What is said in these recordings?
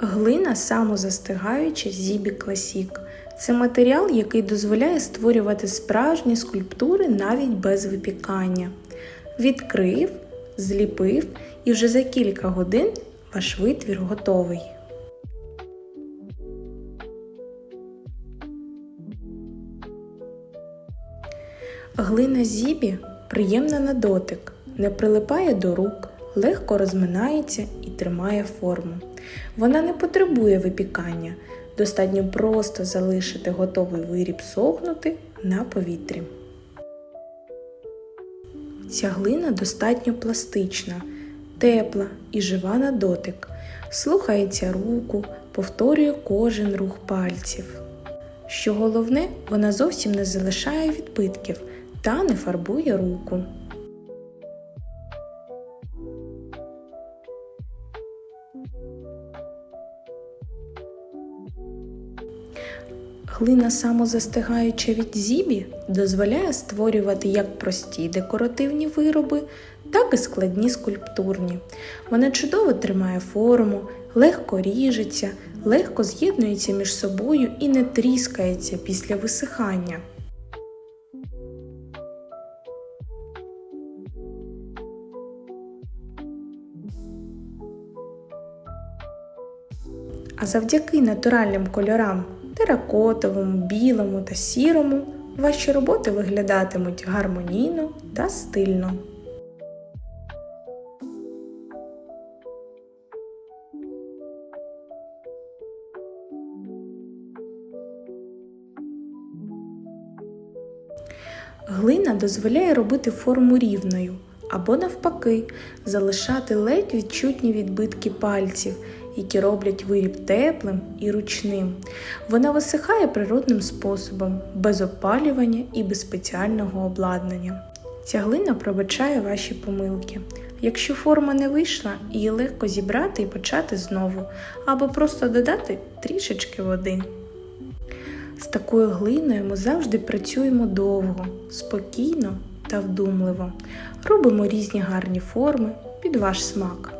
Глина самозастигаюча Зібі Класік. Це матеріал, який дозволяє створювати справжні скульптури навіть без випікання. Відкрив, зліпив і вже за кілька годин ваш витвір готовий. Глина Зібі приємна на дотик, не прилипає до рук, легко розминається і тримає форму. Вона не потребує випікання, достатньо просто залишити готовий виріб сохнути на повітрі. Ця глина достатньо пластична, тепла і жива на дотик, слухається руку, повторює кожен рух пальців. Що головне, вона зовсім не залишає відбитків та не фарбує руку. Глина самозастигаюча від зібі дозволяє створювати як прості декоративні вироби, так і складні скульптурні. Вона чудово тримає форму, легко ріжеться, легко з'єднується між собою і не тріскається після висихання. А завдяки натуральним кольорам теракотовому, білому та сірому ваші роботи виглядатимуть гармонійно та стильно. Глина дозволяє робити форму рівною або навпаки залишати ледь відчутні відбитки пальців, які роблять виріб теплим і ручним. Вона висихає природним способом, без опалювання і без спеціального обладнання. Ця глина пробачає ваші помилки. Якщо форма не вийшла, її легко зібрати і почати знову, або просто додати трішечки води. З такою глиною ми завжди працюємо довго, спокійно та вдумливо. Робимо різні гарні форми під ваш смак.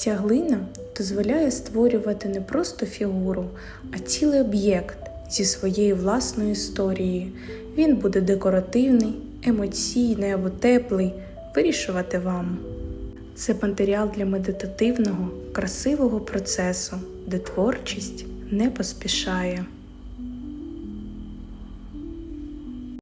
Ця глина дозволяє створювати не просто фігуру, а цілий об'єкт зі своєю власною історією. Він буде декоративний, емоційний або теплий, вирішувати вам. Це матеріал для медитативного, красивого процесу, де творчість не поспішає.